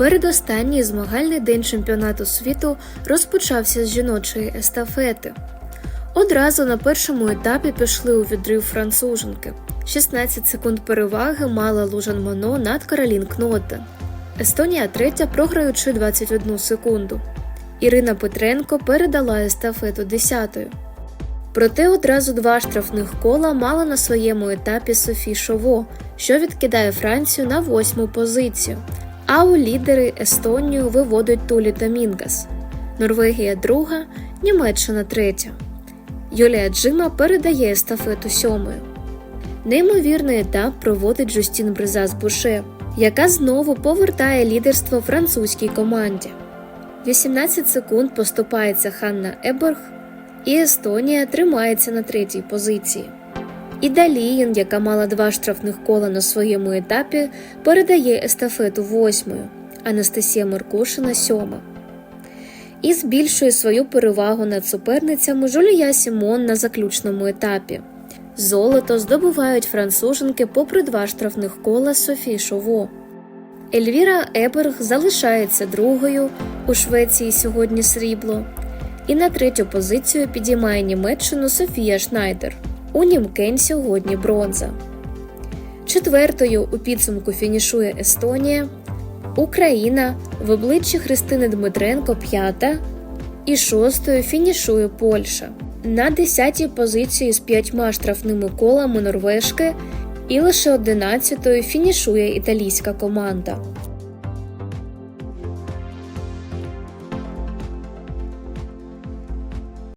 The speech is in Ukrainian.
Передостанній змагальний день чемпіонату світу розпочався з жіночої естафети. Одразу на першому етапі пішли у відрив француженки. 16 секунд переваги мала Лужан Моно над Каролін Кнотен. Естонія третя, програючи 21 секунду. Ірина Петренко передала естафету десятою. Проте одразу два штрафних кола мала на своєму етапі Софі Шово, що відкидає Францію на восьму позицію. А у лідери Естонію виводить Тулі та Мінгас. Норвегія друга, Німеччина третя. Юлія Джима передає естафету сьомою. Неймовірний етап проводить Жустін Бризас Буше, яка знову повертає лідерство французькій команді. 18 секунд поступається Ханна Еберг, і Естонія тримається на третій позиції. І Даліїн, яка мала два штрафних кола на своєму етапі, передає естафету восьмою, Анастасія Меркушина сьома. І збільшує свою перевагу над суперницями Жулія Сімон на заключному етапі. Золото здобувають француженки попри два штрафних кола Софі Шово. Ельвіра Еберг залишається другою у Швеції сьогодні срібло. І на третю позицію підіймає Німеччину Софія Шнайдер. У Німкен сьогодні бронза. Четвертою у підсумку фінішує Естонія, Україна в обличчі Христини Дмитренко п'ята і шостою фінішує Польща. На десятій позиції з п'ятьма штрафними колами Норвежки і лише одинадцятою фінішує італійська команда.